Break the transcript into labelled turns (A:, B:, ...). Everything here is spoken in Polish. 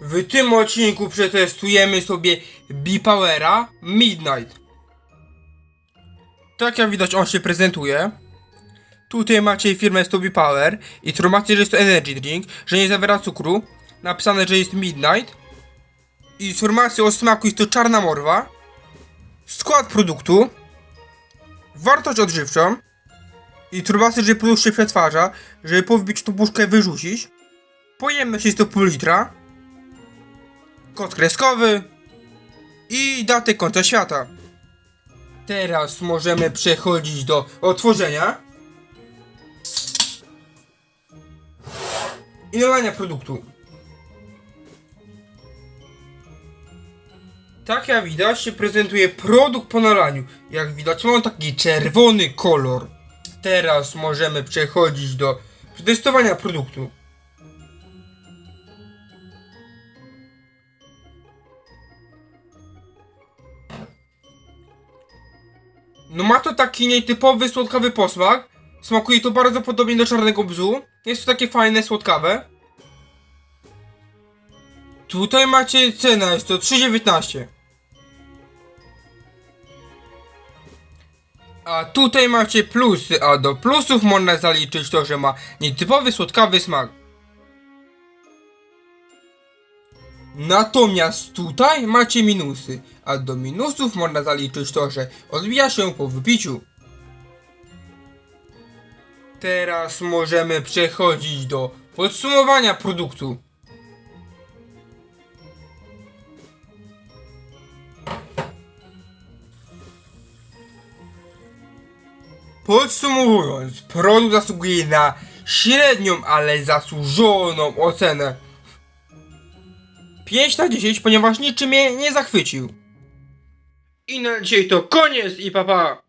A: W tym odcinku przetestujemy sobie B-Powera Midnight. Tak jak widać on się prezentuje. Tutaj macie firmę 100 B-Power. Informację, że jest to energy drink, że nie zawiera cukru. Napisane, że jest Midnight. Informacje o smaku jest to czarna morwa. Skład produktu. Wartość odżywczą. Informacje, że produkt się przetwarza, żeby po wbiciu tą puszkę wyrzucić. Pojemność jest to pół litra. Kod kreskowy. I datę końca świata. Teraz możemy przechodzić do otworzenia. I nalania produktu. Tak jak widać się prezentuje produkt po nalaniu. Jak widać ma on taki czerwony kolor. Teraz możemy przechodzić do przetestowania produktu. No ma to taki nietypowy słodkawy posmak. Smakuje to bardzo podobnie do czarnego bzu. Jest to takie fajne, słodkawe. Tutaj macie cenę, jest to 3,19. A tutaj macie plusy, a do plusów można zaliczyć to, że ma nietypowy słodkawy smak. Natomiast tutaj macie minusy, a do minusów można zaliczyć to, że odbija się po wypiciu. Teraz możemy przechodzić do podsumowania produktu. Podsumowując, produkt zasługuje na średnią, ale zasłużoną ocenę. 5 na 10, ponieważ niczym mnie nie zachwycił. I na dzisiaj to koniec i papa. Pa.